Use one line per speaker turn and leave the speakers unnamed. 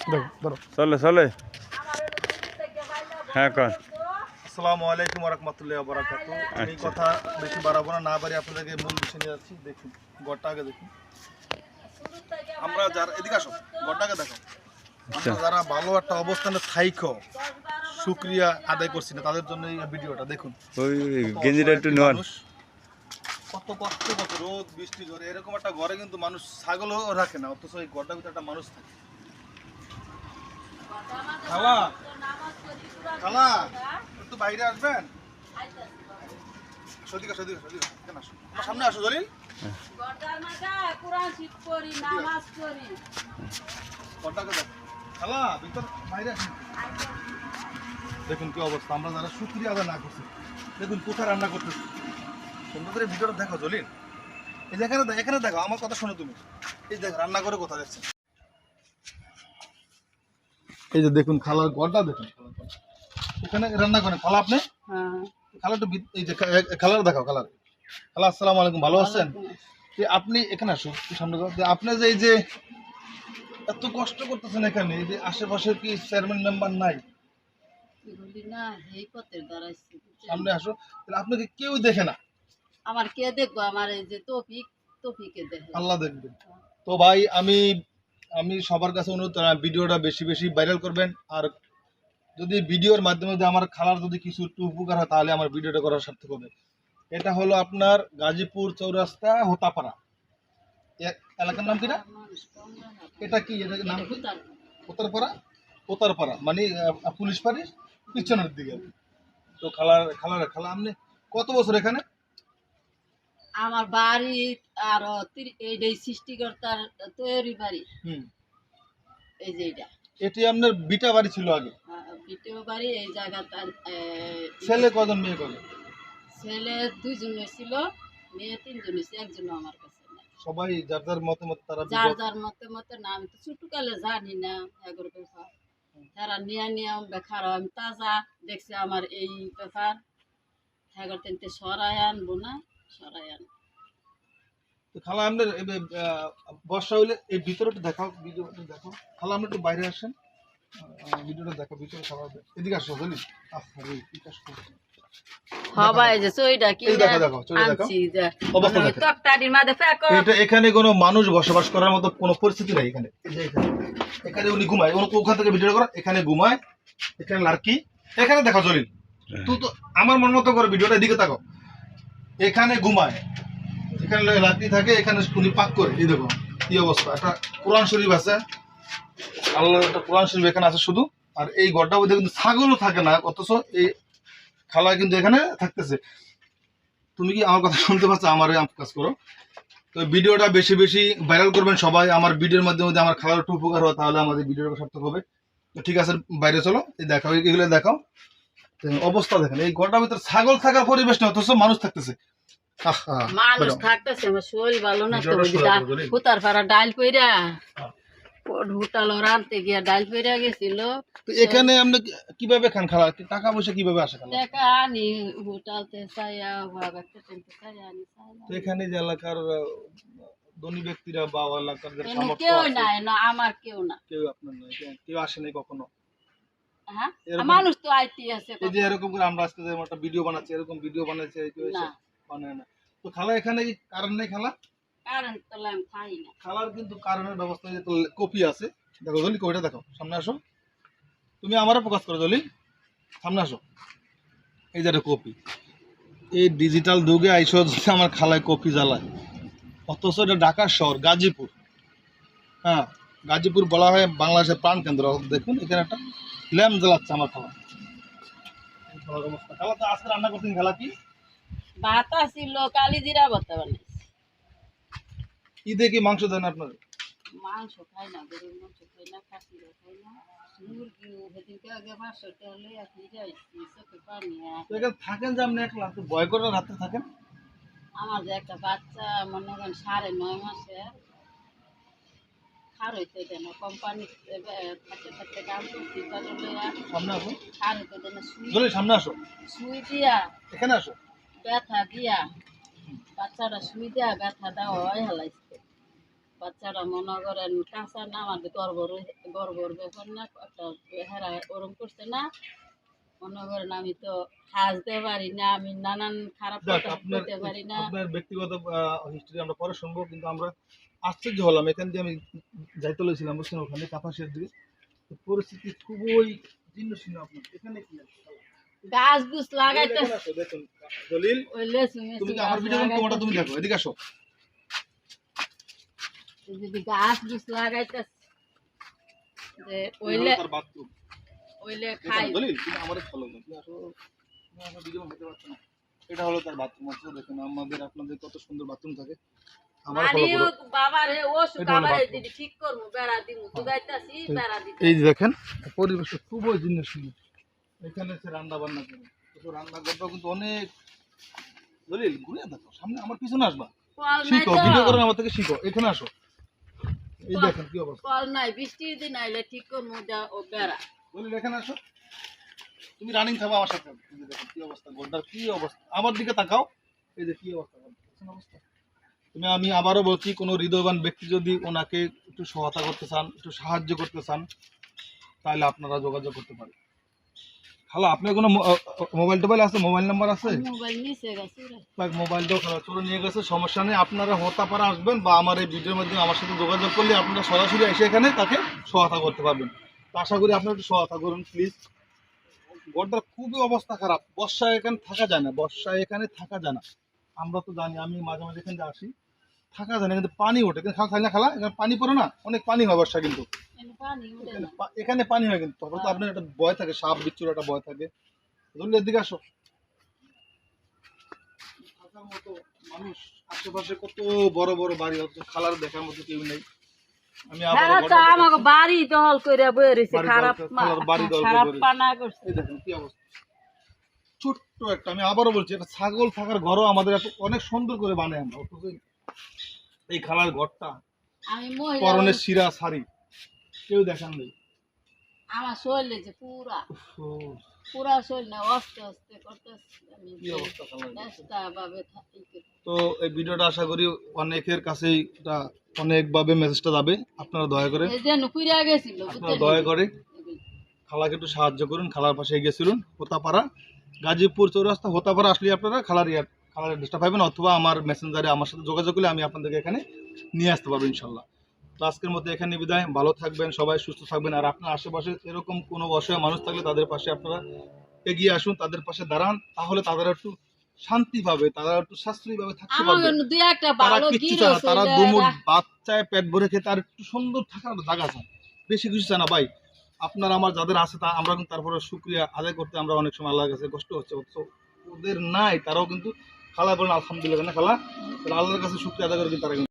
দেখো ধরো।
চলে চলে। হ্যাঁ
আসসালামু আলাইকুম রহমতুল্লাহ বরাকাত আমি
আচ্ছা।
কথা বেশি বাড়াবো না না বাড়ি আপনাদেরকে মূল বিষয় নিয়ে যাচ্ছি। দেখুন গড়টা আগে দেখুন। আমরা যারা এদিকে আসো গড়টাকে দেখো
আচ্ছা।
যারা ভালো একটা অবস্থানে থাইক শুক্রিয়া আদায় করছি না তাদের জন্য এই ভিডিওটা দেখুন।
ওই
কত
গেঞ্জিটা একটু
একটি মানুষ, কত কষ্ট কত রোদ বৃষ্টি ঝড়ে এরকম একটা ঘরে কিন্তু মানুষ ছাগলও রাখে না অথচ এই ঘরটার ভিতরে একটা মানুষ থাকে। খালা। খালা বাইরে আসবেন? সদিকা সদিকা সদিকা আমার সামনে আসো, জলিল। দেখুন কি অবস্থা, আমরা যারা শুক্রিয়া আদা না করছি, দেখুন কোথায় রান্না করতেছি। সুন্দর ভিতরে দেখো, জলিল। এই যে এখানে এখানে দেখো, আমার কথা শোনো তুমি। এই দেখো রান্না করে কোথায় যাচ্ছে এই যে দেখুন খালার ঘরটা দেখুন। এখানে রান্না করেন। খালা আপনি?
হ্যাঁ।
খালা একটু এই যে খালার দেখাও খালার। খালা আসসালামু আলাইকুম। ভালো আছেন? যে আপনি এখানে আসুন সামনে। যে আপনি যে এই যে এত কষ্ট করতেছেন এখানে এই যে আশেপাশে কি চেয়ারম্যান মেম্বার নাই? সামনে আসো তাহলে আপনাকে কেউ দেখে না।
আমার কে দেখব? আমার এই যে তফিক তফিকে দেখে।
আল্লাহ দেখবে। তো ভাই আমি আমি সবার কাছে অনুরোধ ভিডিওটা বেশি বেশি ভাইরাল করবেন। আর যদি ভিডিওর মাধ্যমে যদি আমার খালার যদি কিছু একটু উপকার হয়, তাহলে আমার ভিডিওটা করার সার্থক হবে। এটা হলো আপনার গাজীপুর চৌরাস্তা হোতাপাড়া। এলাকার নাম কিনা এটা? কি? এটা নাম কি?
ভুতার।
উত্তরপাড়া উত্তরপাড়া মানে পুলিশ পাড়ির পিছনের দিকে। তো খালার খালার, খালা, আপনি কত বছর এখানে?
আমার বাড়ি আর এইটাই সৃষ্টিকর্তার তৈরি বাড়ি।
হুম।
এই যে এটা
এটি আপনার বিটা বাড়ি ছিল আগে?
দ্বিতীয় বাড়ি এই জায়গাটা
ছেলে কজন মেয়ে কজন?
ছেলে দুইজন ছিল মেয়ে তিনজন ছিল একজন আমার কাছে
সবাই যার যার মতামত তারা
যার যার মতে মতে না আমি তো ছোটকালে জানি না এগোর ব্যাপার। তারা নিয়ে নিয়ে বেকার আমি তাজা দেখছি আমার এই ব্যাপার। তিনটে সরাই আনব না।
তো খালা বর্ষা হইলে এই ভিতরটা দেখাও ভিডিওটা দেখাও। খালা আপনি একটু বাইরে আসেন। ভিডিওটা দেখো ভিতরে খাওয়া এদিকে আসো বুঝলি আরে কি কষ্ট
সবাই যে চইটা কি
এই দেখো, দেখো, চইটা দেখো।
আনছি যে
অবস্থা
মানে
দেখো। এখানে কোনো মানুষ বসবাস করার মতো কোনো পরিস্থিতি নাই এখানে। এখানে। এখানে উনি ঘুমায় উনি ওখান থেকে ভিডিও করো এখানে ঘুমায় এখানে লাড়কি। এখানে দেখো জলিল। তুই তো আমার মন মতো করে ভিডিওটা এদিকে তাকো এখানে ঘুমায়। এখানে লাড়কি থাকে, এখানে উনি পাক করে। এই দেখো, কি অবস্থা? একটা কোরআন শরীফ আছে। আল্লাহর একটা কোরআন শরীফ এখানে আছে শুধু। আর এই ঘরটার মধ্যে কিন্তু ছাগলও থাকে না, অথচ এই খালা কিন্তু এখানে থাকতেছে। তুমি কি আমার কথা শুনতে পাচ্ছ? আমার কাজ করো। তো ভিডিওটা বেশি বেশি ভাইরাল করবেন সবাই। আমার ভিডিওর মাধ্যমে আমার খাওয়ার একটু উপকার হয়, তাহলে আমাদের ভিডিওটা সার্থক হবে। তো ঠিক আছে, বাইরে চলো। এই দেখাও, এগুলো দেখাও। অবস্থা দেখেন এই ঘরটার ভিতরে ছাগল থাকার পরিবেশ নেই অথচ মানুষ থাকতেছে।
মানুষ থাকতেছে আমার শরীর ভালো না তো? হুতার
হ্যাঁ।
হুটালো রানতে গিয়া ডাল গেছিল।
এখানে আপনি কীভাবে খান খালা? টাকা পয়সা কীভাবে আসে খালা?
টাকা আনি হোটালতে চাইয়া
তো এখানে যে এলাকার ধনী ব্যক্তিরা বা এলাকার সামর্থ্য
কেউ নাই না আমার কেউ না।
কেউ আপনার নাই কেউ- কেউ আসে নাই কখনো?
হ্যাঁ?
এরকম-
মানুষ তো আইতি আছে
এই যে এরকম করে আমরা আজকে একটা ভিডিও বানাচ্ছি এরকম ভিডিও বানাচ্ছে কেউ
না।
বানায় না। তো খালা এখানে কি কারণ নেই খালা?
কারণ তো আমি খাই না।
খালার কিন্তু কারণের ব্যবস্থা যে কপি আছে। দেখো জলি কপিটা দেখো সামনে আসো। তুমি আমারও প্রকাশ করো জলি সামনে আসো। এই যে একটা কপি। এই ডিজিটাল যুগে আইসো আমার খালায় কপি জ্বালায়। অথচ এটা ঢাকার শহর গাজীপুর। হ্যাঁ গাজীপুর বলা হয় বাংলাদেশের প্রাণ কেন্দ্র দেখুন এখানে একটা জ্বালাচ্ছে আমার খালা খালার অবস্থা। খালা তো আজকে রান্না করছেন খালা কি?
ভাত আসিল কালি জিরা ভাত বানাইছি।
ঈদে কি মাংস দেন আপনার?
মাংস খাই না গরুর মাংস খাই না খাসিও খাই না।
থাকেন যে আপনি একলা? তো ভয় করে রাত্রে থাকেন?
আমার যে একটা বাচ্চা মনে করেন সাড়ে নয় মাসে খার হইতে দেন কোম্পানি থাকতে থাকতে কাম করছি
সামনে আসো।
খার হইতে দেন সুই
সামনে আসো।
সুই দিয়া
এখানে আসো।
ব্যথা দিয়া বাচ্চাটা সুই দিয়া ব্যথা দেওয়া হয় হেলাইছে। বাচ্চারা মনে করেন কাঁচা না আমাদের গর্বর গর্বর ব্যাপার না একটা হেরা ওরম করছে না। মনে করেন আমি তো হাসতে পারি না আমি নানান খারাপ কথা বলতে পারি না।
আপনার ব্যক্তিগত হিস্ট্রি আমরা পরে শুনব কিন্তু আমরা আশ্চর্য হলাম। এখান দিয়ে আমি যাইতে লইছিলাম বুঝছেন ওখানে কাপাসের দিকে। পরিস্থিতি খুবই জীর্ণ শীর্ণ আপনার। এখানে কি
গাছ গুছ লাগাইতে
দেখুন দলিল। তুমি আমার ভিডিও তোমারটা তুমি দেখো? এদিকে আসো।
যদি গাছ গুছ লাগাইতে যে ওইলে
বাথরুম।
ওইলে
খাই।
খাই
দলিল তুমি আমারে ফলো করো। তুমি আসো আমার ভিডিও হতে পারছ না। এটা হলো তার বাথরুম আছে দেখুন আমাদের আপনাদের কত সুন্দর বাথরুম থাকে। আমার ফলো করো।
বাবার হে ওষুধ
এটা হলো
আবার
বাথরুম।
দিদি ঠিক করব বেড়া দিমু দুগাইতাছি বেড়া দিতে।
এই দেখেন পরিবেশ খুবই জিনিস সুন্দর এখানে সে রান্না বান্না করে। তো রান্না করতে কিন্তু অনেক দলিল ঘুরে দেখো সামনে আমার পিছনে আসবা।
কল নাই
শিখো ভিডিও করে আমার থেকে শিখো এখানে আসো। এই দেখেন কি অবস্থা।
কল নাই বৃষ্টির দিন আইলে ঠিক করব যা ও বেড়া।
দলিল এখানে আসো। তুমি রানিং থাকো আমার সাথে। দেখো কি অবস্থা গোড্ডার কি অবস্থা? আমার দিকে তাকাও। এই যে কি অবস্থা অবস্থা। তুমি আমি আবারও বলছি কোনো হৃদয়বান ব্যক্তি যদি ওনাকে একটু সহায়তা করতে চান একটু সাহায্য করতে চান তাহলে আপনারা যোগাযোগ করতে পারেন। খালা আপনার কোনো মোবাইল টোবাইল আছে? মোবাইল নাম্বার আছে? মোবাইলটাও খারাপ চলে নিয়ে গেছে সমস্যা নেই আপনারা হতাপাড়া আসবেন বা আমার এই ভিডিওর মাধ্যমে আমার সাথে যোগাযোগ করলে আপনারা সরাসরি এসে এখানে তাকে সহায়তা করতে পারবেন। আশা করি আপনার একটু সহায়তা করুন প্লিজ গড়টার খুবই অবস্থা খারাপ। বর্ষায় এখানে থাকা যায় না বর্ষায় এখানে থাকা যায় না। আমরা তো জানি আমি মাঝে মাঝে এখানে আসি। থাকা যায় না কিন্তু পানি ওঠে। কিন্তু না খালা এখানে পানি পড়ে না? অনেক পানি হয় বর্ষা কিন্তু। এখানে পানি হয় কিন্তু। তখন তো আপনার একটা ভয় থাকে সাপ বিচ্ছুর একটা ভয় থাকে। ধরলে এদিকে আসো। থাকার মতো মানুষ আশেপাশে কত বড় বড় বাড়ি হচ্ছে খালার দেখার মতো কেউ নেই।
বাড়ি দহল করে বয়ে
বাড়ি
খারাপ
দখল-
মা-
খালার বাড়ি দখল করে
খারাপ পানা করছে।
এই দেখেন কি অবস্থা। ছোট্ট একটা আমি আবারও বলছি একটা ছাগল থাকার ঘরও আমাদের অনেক সুন্দর করে বানায় আমরা এই খালার ঘরটা পরনের শিরা শাড়ি কেউ দেখান নেই।
আমার শরীরে যে পুরা। পুরা শরীর না অস্তে অস্তে করতেছি। আমি
কি অবস্থা খালার
চেষ্টা ভাবে থাকি।
তো এই ভিডিওটা আশা করি অনেকের কাছেই এটা অনেকভাবে মেসেজটা যাবে আপনারা দয়া করে আপনারা দয়া করে খালাকে একটু সাহায্য করুন খালার পাশে গেছিলেন হোতাপাড়া গাজীপুর চৌরাস্তা হোতাপাড়া আসলে আপনারা খালার ইয়ার খালার অ্যাড্রেসটা পাবেন অথবা আমার মেসেঞ্জারে আমার সাথে যোগাযোগ করলে আমি আপনাদেরকে এখানে নিয়ে আসতে পারব ইনশাল্লাহ তো আজকের মতো এখানে বিদায় ভালো থাকবেন সবাই সুস্থ থাকবেন আর আপনার আশেপাশে এরকম কোনো অসহায় মানুষ থাকলে তাদের পাশে আপনারা এগিয়ে আসুন তাদের পাশে দাঁড়ান তাহলে তাদের একটু শান্তি পাবে তারা একটু সাশ্রয়ীভাবে থাকতে
আমার
পারবে।
দুই একটা ভালো গিরো
তারা দুমুট বাচ্চায় পেট ভরে খেতে আর একটু সুন্দর থাকার জায়গা আছে। বেশি কিছু চায় না। ভাই আপনার আমার যাদের আছে তা আমরা কিন্তু তারপরে শুক্রিয়া আদায় করতে আমরা অনেক সময় আল্লাহর কাছে কষ্ট হচ্ছে। ওদের নাই তারাও কিন্তু খালা বলেন আলহামদুলিল্লাহ না খালা? আল্লাহর কাছে শুক্রিয়া আদায় করে কিন্তু তারা কিন্তু